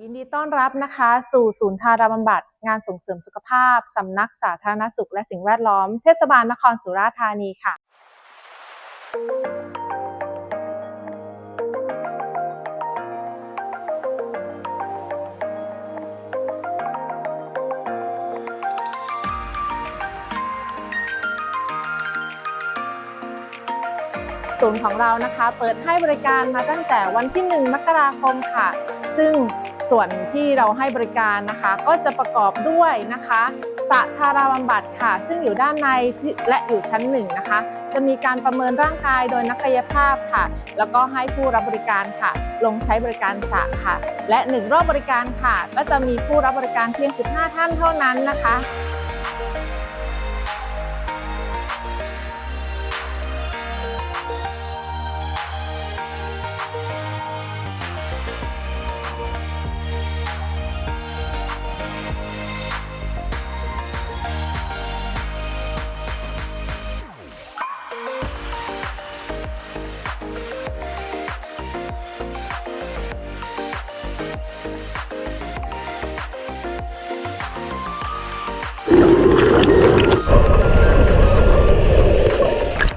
ยินดีต้อนรับนะคะ สู่ศูนย์ทาราบำบัด งานส่งเสริมสุขภาพ สำนักสาธารณสุขและสิ่งแวดล้อม เทศบาลนครสุราษฎร์ธานีค่ะ ศูนย์ของเรานะคะ เปิดให้บริการมาตั้งแต่วันที่ 1 มกราคมค่ะ ซึ่ง ส่วนที่เราให้บริการนะคะ ก็จะประกอบด้วยนะคะสะทาราบำบัดค่ะ ซึ่งอยู่ด้านในและอยู่ชั้นหนึ่งนะคะ จะมีการประเมินร่างกายโดยนักกายภาพค่ะ แล้วก็ให้ผู้รับบริการค่ะ ลงใช้บริการสระค่ะ และหนึ่งรอบบริการค่ะ ก็จะมีผู้รับบริการเพียง 15 ท่านเท่านั้นนะคะ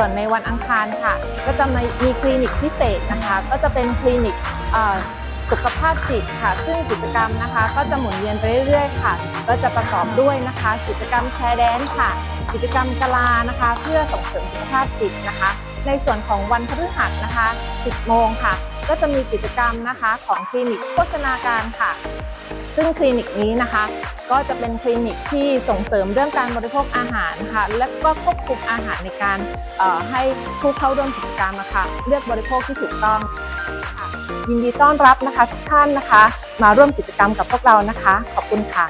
ส่วนในวันอังคารค่ะ ก็จะมีคลินิกพิเศษนะคะ ก็จะเป็นคลินิกสุขภาพจิตค่ะ ซึ่งกิจกรรมนะคะ ก็จะหมุนเวียนไปเรื่อยๆค่ะ ก็จะประกอบด้วยนะคะ กิจกรรมแชร์แดนค่ะ กิจกรรมกลานะคะ เพื่อส่งเสริมสุขภาพจิตนะคะ ในส่วนของวันพฤหัสนะคะ 10 โมงค่ะ ก็จะมีกิจกรรมนะคะของคลินิกโภชนาการค่ะ ซึ่งคลินิกนี้นะคะ ก็จะเป็นคลินิกที่ส่งเสริมเรื่องการบริโภคอาหารค่ะและก็ควบคุมอาหารในการให้ผู้เข้าร่วมกิจกรรมนะคะเลือกบริโภคที่ถูกต้องยินดีต้อนรับนะคะทุกท่านนะคะ มาร่วมกิจกรรมกับพวกเรานะคะ ขอบคุณค่ะ